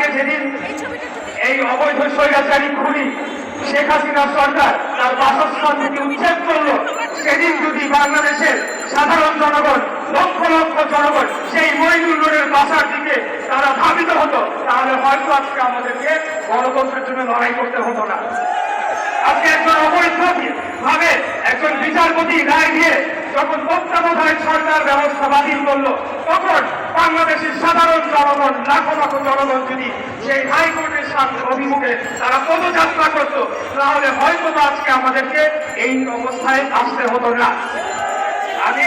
আগে যেদিন এই অবৈধ স্বৈরাচারী খুনি শেখ হাসিনা সরকার তার বাসস্থান থেকে উচ্ছেদ করল, সেদিন যদি বাংলাদেশের সাধারণ জনগণ, লক্ষ লক্ষ জনগণ সেই মইনুল নূরের বাসার দিকে তারা ধাবিত হতো, তাহলে হয়তো আজকে আমাদেরকে গণতন্ত্রের জন্য লড়াই করতে হতো না। আজকে একজন অবৈধ ভাবে একজন বিচারপতি রায় দিয়ে যখন তত্ত্বাবধায়ক সরকার ব্যবস্থা বাতিল করল, তখন বাংলাদেশের সাধারণ জনগণ লাখো লাখো জনগণ যদি সেই হাইকোর্টের সামনে অভিমুখে তারা পদযাত্রা করত, তাহলে হয়তো আজকে আমাদেরকে এই অবস্থায় আসতে হতো না। আমি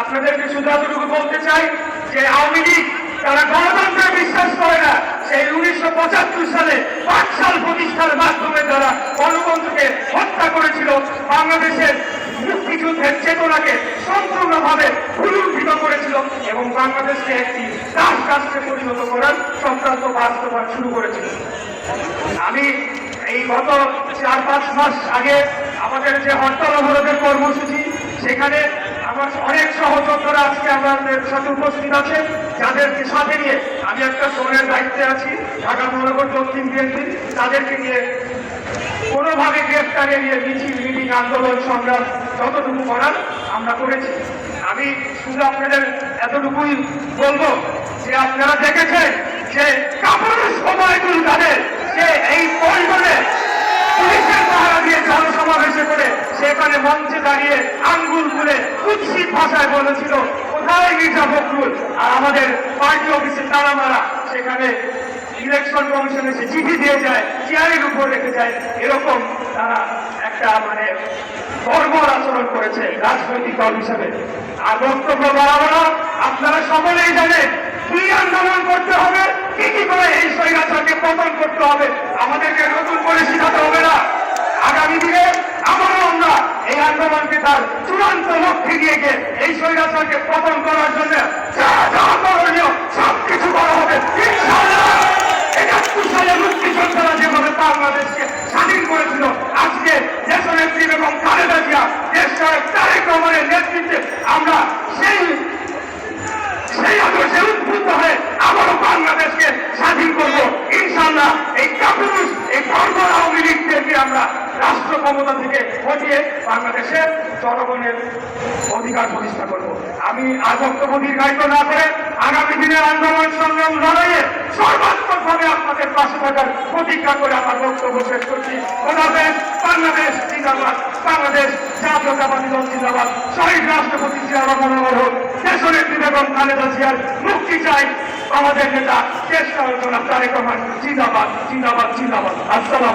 আপনাদেরকে শুধু বলতে চাই যে আওয়ামী লীগ তারা গণতন্ত্রে বিশ্বাস করে না, সেই উনিশশো পঁচাত্তর সালে পাঁচ সাল প্রতিষ্ঠার মাধ্যমে তারা গণতন্ত্রকে হত্যা করেছিল, বাংলাদেশের মুক্তিযুদ্ধের চেতনাকে সম্পূর্ণভাবে ভুলুণ্ঠিত করেছিল এবং বাংলাদেশকে একটি দাস রাষ্ট্রে পরিণত করার সংক্রান্ত বাস্তবায়ন শুরু করেছিল আমি এই গত চার পাঁচ মাস আগে আমাদের যে হরতাল অবরোধের কর্মসূচি, সেখানে আমার অনেক সহযোদ্ধারা আজকে আমাদের সাথে উপস্থিত আছে যাদেরকে সাথে নিয়ে আমি একটা জোনের দায়িত্বে আছি, ঢাকা মহানগর দক্ষিণ বিএনপি, তাদেরকে নিয়ে কোনোভাবে গ্রেফতার নিয়ে মিছিল, মিটিং, আন্দোলন, সংগ্রাম যতটুকু করার আমরা করেছি। আমি শুধু আপনাদের এতটুকুই বলব যে আপনারা দেখেছেন যে কাপড়ের সময় সময়গুলো তাদের যে এই পরিবারে পুলিশের পাহারা দিয়ে জনসমাবেশে করে সেখানে মঞ্চে দাঁড়িয়ে আঙ্গুল খুলে কুৎসিত ভাষায় বলেছিল, কোথায় মির্জা ফখরুল? আর আমাদের পার্টি অফিসে তালা মারা সেখানে ইলেকশন কমিশন এসে চিঠি দিয়ে যায় চেয়ারের উপর রেখে যায়। এরকম তারা একটা মানে বর্বর আচরণ করেছে রাজনৈতিক দল হিসেবে। আর বক্তব্য বাড়াবো আপনারা সকলেই জানেন কি আন্দোলন করতে হবে, কি কি করে এই স্বৈরাচারকে পতন করতে হবে। আমাদেরকে নতুন করে শিখাতে হবে না। আগামী দিনে আবারও আমরা এই আন্দোলনকে তার চূড়ান্ত লক্ষ্যে গিয়ে গিয়ে এই স্বৈরাচারকে পতন করার জন্য যা যা করণীয় সব কিছু করা হবে ইনশাআল্লাহ একাত্তর সালে মুক্তিযোদ্ধারা যেভাবে বাংলাদেশকে স্বাধীন করেছিল আজকে দেশনেত্রী এবং খালেদা জিয়া দেশ নায়ক তারেক রহমানের নেতৃত্বে আমরা সেই সেই আদর্শে উদ্বুদ্ধ হয়ে আবারও বাংলাদেশকে স্বাধীন করব। ইনশাল্লাহ এই কাপুরুষ, এই বর্বর আওয়ামী লীগদেরকে আমরা রাষ্ট্র ক্ষমতা থেকে হটিয়ে বাংলাদেশের জনগণের অধিকার প্রতিষ্ঠা করব। আমি আর বক্তব্য দীর্ঘায়িত না করে আগামী দিনের আন্দোলন সংগ্রাম লড়াইয়ে সর্বাত্মকভাবে আপনাদের থাকার প্রতিজ্ঞা করে আমার বক্তব্য শেষ করছি। বাংলাদেশ বাংলাদেশ জিন্দাবাদ, বাংলাদেশ জাতীয়তাবাদী দল জিন্দাবাদ। শহীদ রাষ্ট্রপতি জিয়া মনোহর হোক, দেশনেত্রী বেগম খালেদা জিয়ার মুক্তি চাই। আমাদের নেতা শেষ তারেক রহমান, জিন্দাবাদ জিন্দাবাদ জিন্দাবাদ। আসসালাম